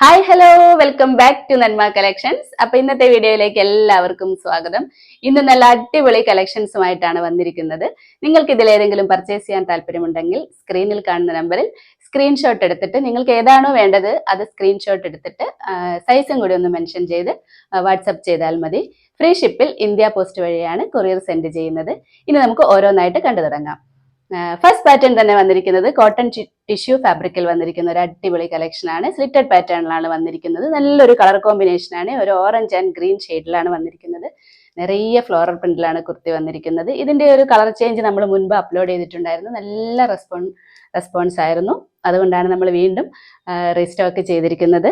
Hi hello welcome back to Nanma collections അപ്പൊ ഇന്നത്തെ വീഡിയോയിലേക്ക് എല്ലാവർക്കും സ്വാഗതം. ഇന്ന് നല്ല അടിപൊളി കളക്ഷൻസുമായിട്ടാണ് വന്നിരിക്കുന്നത്. നിങ്ങൾക്ക് ഇതിൽ ഏതെങ്കിലും പർച്ചേസ് ചെയ്യാൻ താല്പര്യമുണ്ടെങ്കിൽ സ്ക്രീനിൽ കാണുന്ന നമ്പറിൽ സ്ക്രീൻഷോട്ട് എടുത്തിട്ട് നിങ്ങൾക്ക് ഏതാണോ വേണ്ടത് അത് സ്ക്രീൻഷോട്ട് എടുത്തിട്ട് സൈസും കൂടി ഒന്ന് മെൻഷൻ ചെയ്ത് വാട്സപ്പ് ചെയ്താൽ മതി. ഫ്രീ ഷിപ്പിൽ ഇന്ത്യ പോസ്റ്റ് വഴിയാണ് കൊറിയർ സെൻഡ് ചെയ്യുന്നത്. ഇനി നമുക്ക് ഓരോന്നായിട്ട് കണ്ടു തുടങ്ങാം. ഫസ്റ്റ് പാറ്റേൺ തന്നെ വന്നിരിക്കുന്നത് കോട്ടൺ ടിഷ്യൂ ഫാബ്രിക്കിൽ വന്നിരിക്കുന്ന ഒരു അടിപൊളി കളക്ഷൻ ആണ്. സ്ലിറ്റഡ് പാറ്റേണിലാണ് വന്നിരിക്കുന്നത്. നല്ലൊരു കളർ കോമ്പിനേഷൻ ആണ്. ഒരു ഓറഞ്ച് ആൻഡ് ഗ്രീൻ ഷെയ്ഡിലാണ് വന്നിരിക്കുന്നത്. നിറയെ ഫ്ലോറൽ പ്രിന്റിലാണ് കുർത്തി വന്നിരിക്കുന്നത്. ഇതിന്റെ ഒരു കളർ ചേഞ്ച് നമ്മൾ മുൻപ് അപ്ലോഡ് ചെയ്തിട്ടുണ്ടായിരുന്നു. നല്ല റെസ്പോൺ റെസ്പോൺസ് ആയിരുന്നു. അതുകൊണ്ടാണ് നമ്മൾ വീണ്ടും റീസ്റ്റോക്ക് ചെയ്തിരിക്കുന്നത്.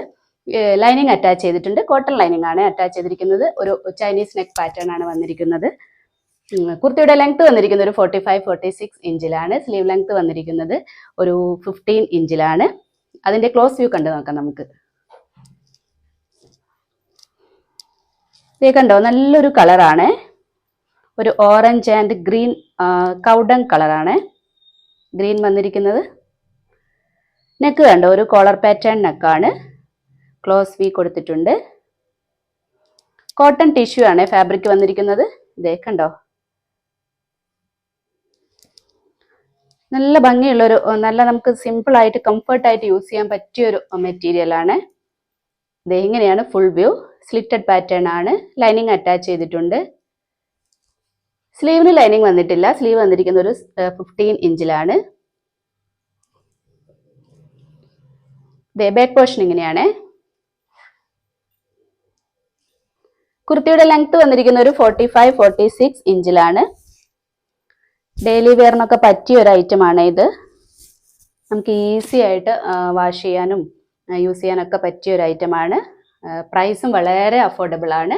ലൈനിങ് അറ്റാച്ച് ചെയ്തിട്ടുണ്ട്. കോട്ടൺ ലൈനിങ് ആണ് അറ്റാച്ച് ചെയ്തിരിക്കുന്നത്. ഒരു ചൈനീസ് നെക്ക് പാറ്റേൺ ആണ് വന്നിരിക്കുന്നത്. കുർത്തിയുടെ ലെങ്ത് വന്നിരിക്കുന്നത് ഒരു ഫോർട്ടി ഫൈവ് ഫോർട്ടി സിക്സ് ഇഞ്ചിലാണ്. സ്ലീവ് ലെങ്ത് വന്നിരിക്കുന്നത് ഒരു ഫിഫ്റ്റീൻ ഇഞ്ചിലാണ്. അതിന്റെ ക്ലോസ് വ്യൂ കണ്ടു നോക്കാം നമുക്ക്. ഇത് കണ്ടോ? നല്ലൊരു കളറാണ് ഒരു ഓറഞ്ച് ആൻഡ് ഗ്രീൻ കൗഡൻ കളറാണ് ഗ്രീൻ വന്നിരിക്കുന്നത്. നെക്ക് കണ്ടോ? ഒരു കോളർ പാറ്റേൺ നെക്കാണ് ക്ലോസ് വി കൊടുത്തിട്ടുണ്ട്. കോട്ടൺ ടിഷ്യൂ ആണ് ഫാബ്രിക് വന്നിരിക്കുന്നത്. ഇതേ കണ്ടോ? നല്ല ഭംഗിയുള്ളൊരു നല്ല നമുക്ക് സിമ്പിൾ ആയിട്ട് കംഫർട്ട് ആയിട്ട് യൂസ് ചെയ്യാൻ പറ്റിയ ഒരു മെറ്റീരിയൽ ആണ്. ഇത് ഇങ്ങനെയാണ് ഫുൾ വ്യൂ സ്ലിറ്റഡ് പാറ്റേൺ ആണ്. ലൈനിങ് അറ്റാച്ച് ചെയ്തിട്ടുണ്ട്. സ്ലീവിന് ലൈനിങ് വന്നിട്ടില്ല. സ്ലീവ് വന്നിരിക്കുന്ന ഒരു ഫിഫ്റ്റീൻ ഇഞ്ചിലാണ് ബാക്ക് പോർഷൻ ഇങ്ങനെയാണ്. കുർത്തിയുടെ ലെങ്ത് വന്നിരിക്കുന്ന ഒരു ഫോർട്ടി ഫൈവ് ഫോർട്ടി സിക്സ് ഇഞ്ചിലാണ് ഡെയിലി വെയറിനൊക്കെ പറ്റിയ ഒരു ഐറ്റം ആണ് ഇത്. നമുക്ക് ഈസി ആയിട്ട് വാഷ് ചെയ്യാനും യൂസ് ചെയ്യാനൊക്കെ പറ്റിയ ഒരു ഐറ്റം ആണ്. പ്രൈസും വളരെ അഫോർഡബിൾ ആണ്.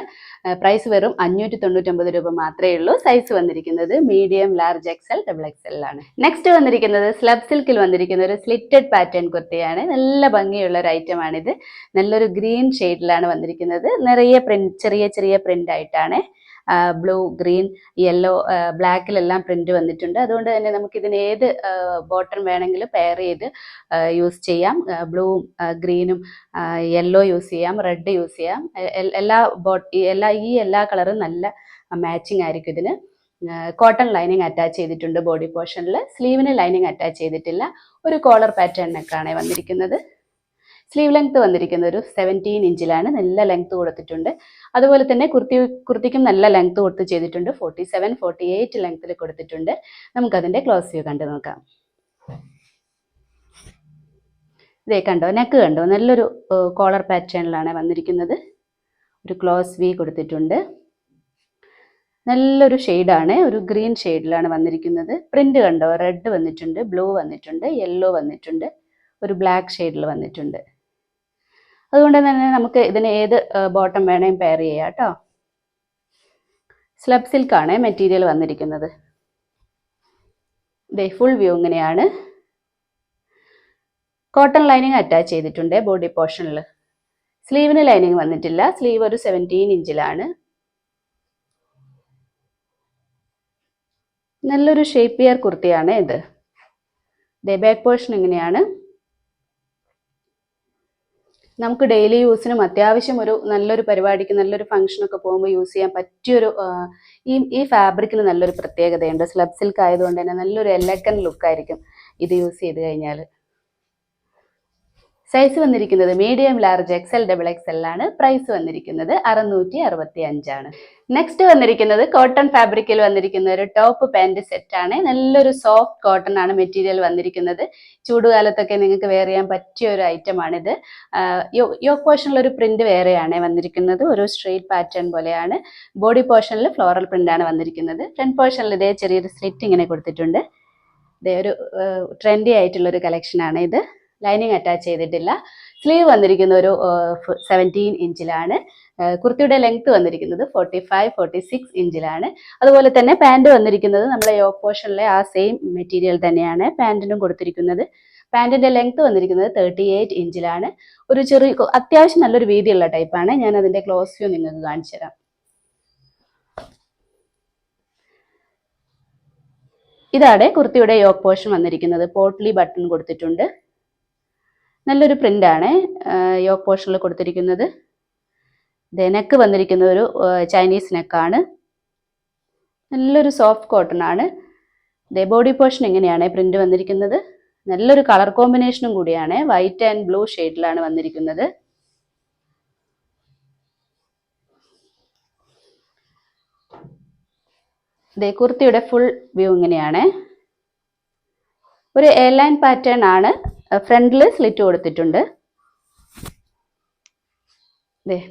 പ്രൈസ് വെറും അഞ്ഞൂറ്റി തൊണ്ണൂറ്റൊമ്പത് രൂപ മാത്രമേ ഉള്ളൂ. സൈസ് വന്നിരിക്കുന്നത് medium large XL double XL ആണ്. നെക്സ്റ്റ് വന്നിരിക്കുന്നത് സ്ലബ് സിൽക്കിൽ വന്നിരിക്കുന്ന ഒരു സ്ലിറ്റഡ് പാറ്റേൺ കുർത്തിയാണ്. നല്ല ഭംഗിയുള്ള ഒരു ഐറ്റം ആണിത് നല്ലൊരു ഗ്രീൻ ഷെയ്ഡിലാണ് വന്നിരിക്കുന്നത്. നിറയെ പ്രിന്റ് ചെറിയ ചെറിയ പ്രിന്റ് ആയിട്ടാണ്. ബ്ലൂ ഗ്രീൻ യെല്ലോ ബ്ലാക്കിലെല്ലാം പ്രിന്റ് വന്നിട്ടുണ്ട്. അതുകൊണ്ട് തന്നെ നമുക്ക് ഇതിന് ഏത് ബോട്ടൺ വേണമെങ്കിലും പെയർ ചെയ്ത് യൂസ് ചെയ്യാം. ബ്ലൂവും ഗ്രീനും യെല്ലോ യൂസ് ചെയ്യാം റെഡ് യൂസ് ചെയ്യാം. എല്ലാ എല്ലാ ഈ എല്ലാ കളറും നല്ല മാച്ചിങ് ആയിരിക്കും ഇതിന്. കോട്ടൺ ലൈനിങ് അറ്റാച്ച് ചെയ്തിട്ടുണ്ട് ബോഡി പോർഷനിൽ സ്ലീവിന് ലൈനിങ് അറ്റാച്ച് ചെയ്തിട്ടില്ല. ഒരു കോളർ പാറ്റേണിനൊക്കെയാണ് വന്നിരിക്കുന്നത്. സ്ലീവ് ലെങ്ത് വന്നിരിക്കുന്നത് ഒരു സെവന്റീൻ ഇഞ്ചിലാണ് നല്ല ലെങ്ത് കൊടുത്തിട്ടുണ്ട്. അതുപോലെ തന്നെ കുർത്തി കുർത്തിക്കും നല്ല ലെങ്ത് കൊടുത്ത് ചെയ്തിട്ടുണ്ട്. ഫോർട്ടി സെവൻ ഫോർട്ടി എയ്റ്റ് ലെങ്ത്തിൽ കൊടുത്തിട്ടുണ്ട്. നമുക്കതിന്റെ ക്ലോസ് വ്യൂ കണ്ടു നോക്കാം. ഇതേ കണ്ടോ നെക്ക് കണ്ടോ? നല്ലൊരു കോളർ പാറ്റേണിലാണ് വന്നിരിക്കുന്നത്. ഒരു ക്ലോസ് വി കൊടുത്തിട്ടുണ്ട്. നല്ലൊരു ഷെയ്ഡാണ് ഒരു ഗ്രീൻ ഷെയ്ഡിലാണ് വന്നിരിക്കുന്നത്. പ്രിന്റ് കണ്ടോ? റെഡ് വന്നിട്ടുണ്ട് ബ്ലൂ വന്നിട്ടുണ്ട് യെല്ലോ വന്നിട്ടുണ്ട്. ഒരു ബ്ലാക്ക് ഷെയ്ഡിൽ വന്നിട്ടുണ്ട്. അതുകൊണ്ട് തന്നെ നമുക്ക് ഇതിന് ഏത് ബോട്ടം വേണേലും പെയർ ചെയ്യാം കേട്ടോ. സ്ലബ് സിൽക്കാണ് മെറ്റീരിയൽ വന്നിരിക്കുന്നത്. ദേ ഫുൾ വ്യൂ ഇങ്ങനെയാണ്. കോട്ടൺ ലൈനിങ് അറ്റാച്ച് ചെയ്തിട്ടുണ്ട് ബോഡി പോർഷനിൽ സ്ലീവിന് ലൈനിങ് വന്നിട്ടില്ല. സ്ലീവ് ഒരു സെവന്റീൻ ഇഞ്ചിലാണ് നല്ലൊരു ഷേപ്പിയർ കുർത്തിയാണ് ഇത്. ദേ ബാക്ക് പോർഷൻ ഇങ്ങനെയാണ്. നമുക്ക് ഡെയിലി യൂസിനും അത്യാവശ്യം ഒരു നല്ലൊരു പരിപാടിക്ക് നല്ലൊരു ഫംഗ്ഷനൊക്കെ പോകുമ്പോൾ യൂസ് ചെയ്യാൻ പറ്റിയൊരു ഈ ഈ ഫാബ്രിക്കിന് നല്ലൊരു പ്രത്യേകതയുണ്ട്. സ്ലബ് സിൽക്ക് ആയതുകൊണ്ട് തന്നെ നല്ലൊരു എലക്കൻ ലുക്കായിരിക്കും ഇത് യൂസ് ചെയ്ത് കഴിഞ്ഞാൽ സൈസ് വന്നിരിക്കുന്നത് medium large XL double XL ആണ്. പ്രൈസ് വന്നിരിക്കുന്നത് അറുന്നൂറ്റി അറുപത്തി അഞ്ചാണ് നെക്സ്റ്റ് വന്നിരിക്കുന്നത് കോട്ടൺ ഫാബ്രിക്കിൽ വന്നിരിക്കുന്ന ഒരു ടോപ്പ് പാന്റ് സെറ്റ് ആണ്. നല്ലൊരു സോഫ്റ്റ് കോട്ടൺ ആണ് മെറ്റീരിയൽ വന്നിരിക്കുന്നത്. ചൂടുകാലത്തൊക്കെ നിങ്ങൾക്ക് വെയർ ചെയ്യാൻ പറ്റിയ ഒരു ഐറ്റം ആണിത്. യോക്ക് പോർഷനിൽ ഒരു പ്രിന്റ് വേറെയാണ് വന്നിരിക്കുന്നത്. ഒരു സ്ട്രെയിറ്റ് പാറ്റേൺ പോലെയാണ്. ബോഡി പോർഷനിൽ ഫ്ലോറൽ പ്രിന്റ് ആണ് വന്നിരിക്കുന്നത്. ഫ്രണ്ട് പോർഷനിൽ ഇതേ ചെറിയൊരു സ്ലിറ്റ് ഇങ്ങനെ കൊടുത്തിട്ടുണ്ട്. ഇതേ ഒരു ട്രെൻഡി ആയിട്ടുള്ള ഒരു ആണ് ഇത്. ലൈനിങ് അറ്റാച്ച് ചെയ്തിട്ടില്ല. സ്ലീവ് വന്നിരിക്കുന്ന ഒരു സെവന്റീൻ ഇഞ്ചിലാണ്. കുർത്തിയുടെ ലെങ്ത് വന്നിരിക്കുന്നത് ഫോർട്ടി ഫൈവ് ഫോർട്ടി സിക്സ് ഇഞ്ചിലാണ്. അതുപോലെ തന്നെ പാന്റ് വന്നിരിക്കുന്നത് നമ്മുടെ യോക്ക് പോർഷനിലെ ആ സെയിം മെറ്റീരിയൽ തന്നെയാണ് പാന്റിനും കൊടുത്തിരിക്കുന്നത്. പാന്റിന്റെ ലെങ്ത് വന്നിരിക്കുന്നത് തേർട്ടി എയ്റ്റ് ഇഞ്ചിലാണ്. ഒരു ചെറിയ അത്യാവശ്യം നല്ലൊരു വീതിയുള്ള ടൈപ്പാണ് ഞാൻ അതിന്റെ ക്ലോസ് വ്യൂ നിങ്ങൾക്ക് കാണിച്ചു തരാം. ഇതാണ് കുർത്തിയുടെ യോക്ക് പോർഷൻ വന്നിരിക്കുന്നത്. പോട്ട്ലി ബട്ടൺ കൊടുത്തിട്ടുണ്ട്. നല്ലൊരു പ്രിന്റ് ആണ് യോക്ക് പോർഷനിൽ കൊടുത്തിരിക്കുന്നത്. നെക്ക് വന്നിരിക്കുന്ന ഒരു ചൈനീസ് നെക്കാണ്. നല്ലൊരു സോഫ്റ്റ് കോട്ടൺ ആണ്. ബോഡി പോർഷൻ ഇങ്ങനെയാണ് പ്രിന്റ് വന്നിരിക്കുന്നത്. നല്ലൊരു കളർ കോമ്പിനേഷനും കൂടിയാണ്. വൈറ്റ് ആൻഡ് ബ്ലൂ ഷെയ്ഡിലാണ് വന്നിരിക്കുന്നത്. ദേ കുർത്തിയുടെ ഫുൾ വ്യൂ ഇങ്ങനെയാണ്. ഒരു എയർലൈൻ പാറ്റേൺ ആണ്. ഫ്രണ്ടിൽ സ്ലിറ്റ് കൊടുത്തിട്ടുണ്ട്.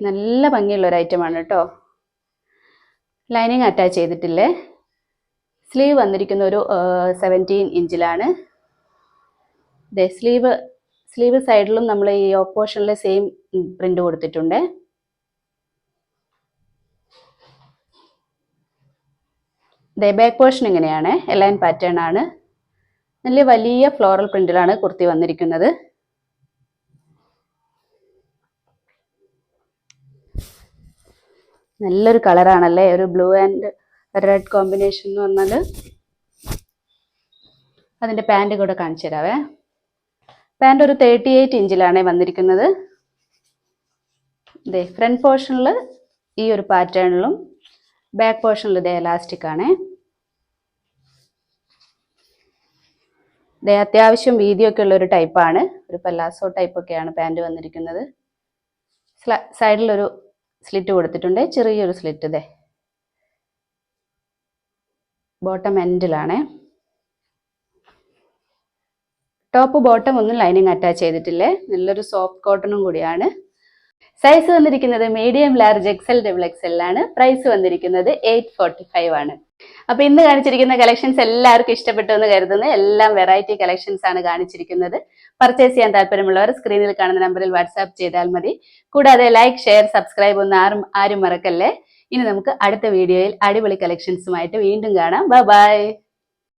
നല്ല ഭംഗിയുള്ള ഒരു ഐറ്റമാണ് കേട്ടോ. ലൈനിങ് അറ്റാച്ച് ചെയ്തിട്ടില്ലേ? സ്ലീവ് വന്നിരിക്കുന്ന ഒരു സെവന്റീൻ ഇഞ്ചിലാണ് ദേ സ്ലീവ് സ്ലീവ് സൈഡിലും നമ്മൾ ഈ ഓപ്പോഷനിലെ സെയിം പ്രിന്റ് കൊടുത്തിട്ടുണ്ട്. ദേ ബാക്ക് പോർഷൻ ഇങ്ങനെയാണ്. എലൈൻ പാറ്റേൺ ആണ്. നല്ല വലിയ ഫ്ലോറൽ പ്രിന്റിലാണ് കുർത്തി വന്നിരിക്കുന്നത്. നല്ലൊരു കളറാണല്ലേ ഒരു ബ്ലൂ ആൻഡ് റെഡ് കോമ്പിനേഷൻ എന്ന് പറഞ്ഞാൽ അതിന്റെ പാന്റ് കൂടെ കാണിച്ചു തരാവേ. പാന്റ് ഒരു തേർട്ടി എയ്റ്റ് ഇഞ്ചിലാണ് വന്നിരിക്കുന്നത്. ഇതേ ഫ്രണ്ട് പോർഷനിൽ ഈ ഒരു പാറ്റേണിലും ബാക്ക് പോർഷനിൽ ഇതേ എലാസ്റ്റിക് ആണ്. അത്യാവശ്യം വീതിയൊക്കെ ഉള്ള ഒരു ടൈപ്പാണ്. ഒരു പല്ലാസോ ടൈപ്പൊക്കെയാണ് പാന്റ് വന്നിരിക്കുന്നത്. സൈഡിലൊരു സ്ലിറ്റ് കൊടുത്തിട്ടുണ്ട്. ചെറിയൊരു സ്ലിറ്റ് ഇതേ ബോട്ടം എൻഡിലാണ്. ടോപ്പ് ബോട്ടം ഒന്നും ലൈനിങ് അറ്റാച്ച് ചെയ്തിട്ടില്ലേ? നല്ലൊരു സോഫ്റ്റ് കോട്ടണും കൂടിയാണ്. സൈസ് വന്നിരിക്കുന്നത് medium large XL double XL ആണ് പ്രൈസ് വന്നിരിക്കുന്നത് എയ്റ്റ് ഫോർട്ടി ഫൈവ് ആണ്. അപ്പൊ ഇന്ന് കാണിച്ചിരിക്കുന്ന കളക്ഷൻസ് എല്ലാവർക്കും ഇഷ്ടപ്പെട്ടു എന്ന് കരുതുന്നു. എല്ലാം വെറൈറ്റി കളക്ഷൻസ് ആണ് കാണിച്ചിരിക്കുന്നത്. പർച്ചേസ് ചെയ്യാൻ താല്പര്യമുള്ളവർ സ്ക്രീനിൽ കാണുന്ന നമ്പറിൽ വാട്സാപ്പ് ചെയ്താൽ മതി. കൂടാതെ ലൈക്ക് ഷെയർ സബ്സ്ക്രൈബ് ഒന്നും ആരും ആരും മറക്കല്ലേ? ഇനി നമുക്ക് അടുത്ത വീഡിയോയിൽ അടിപൊളി കളക്ഷൻസുമായിട്ട് വീണ്ടും കാണാം. ബൈ